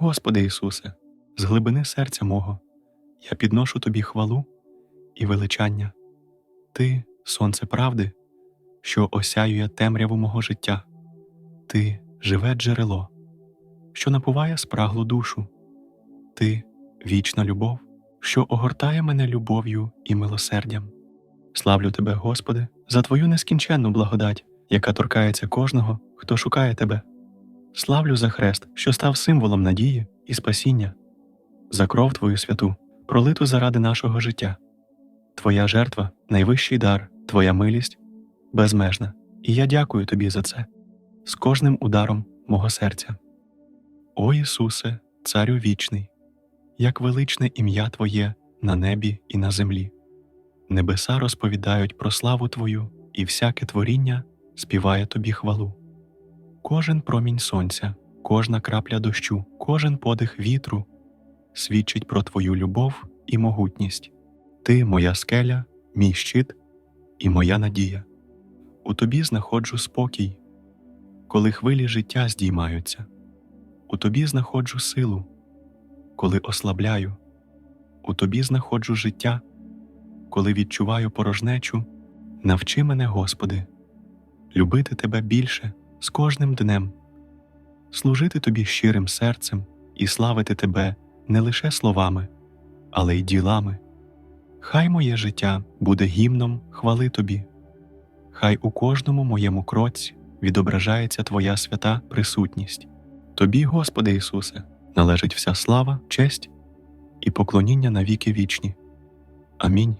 Господи Ісусе, з глибини серця мого, я підношу Тобі хвалу і величання. Ти сонце правди, що осяює темряву мого життя, Ти живе джерело, що напуває спраглу душу, Ти вічна любов, що огортає мене любов'ю і милосердям. Славлю Тебе, Господи, за Твою нескінченну благодать, яка торкається кожного, хто шукає Тебе. Славлю за хрест, що став символом надії і спасіння, за кров Твою святу, пролиту заради нашого життя. Твоя жертва найвищий дар, Твоя милість безмежна, і я дякую Тобі за це з кожним ударом мого серця. О Ісусе, Царю вічний, як величне ім'я Твоє на небі і на землі. Небеса розповідають про славу Твою, і всяке творіння співає Тобі хвалу. Кожен промінь сонця, кожна крапля дощу, кожен подих вітру свідчить про Твою любов і могутність. Ти моя скеля, мій щит і моя надія. У тобі знаходжу спокій, коли хвилі життя здіймаються. У тобі знаходжу силу, коли ослабляю. У тобі знаходжу життя, коли відчуваю порожнечу. Навчи мене, Господи, любити Тебе більше з кожним днем, служити Тобі щирим серцем і славити Тебе не лише словами, але й ділами. Хай моє життя буде гімном хвали Тобі, хай у кожному моєму кроці відображається Твоя свята присутність. Тобі, Господи Ісусе, належить вся слава, честь і поклоніння на віки вічні. Амінь.